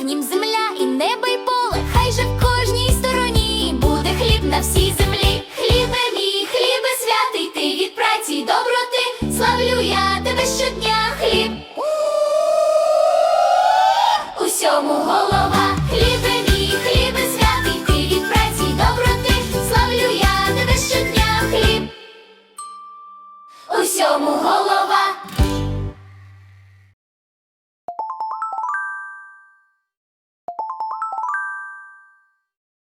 в нім земля і небо, і поле, хай же в кожній стороні буде хліб на всій землі. Хлібе мій, хлібе святий, ти від праці й доброти, славлю я тебе щодня, хліб. Усьому голова, хлібе мій, хлібе святий, ти від праці й доброти, славлю я тебе щодня, хліб. Усьому голова.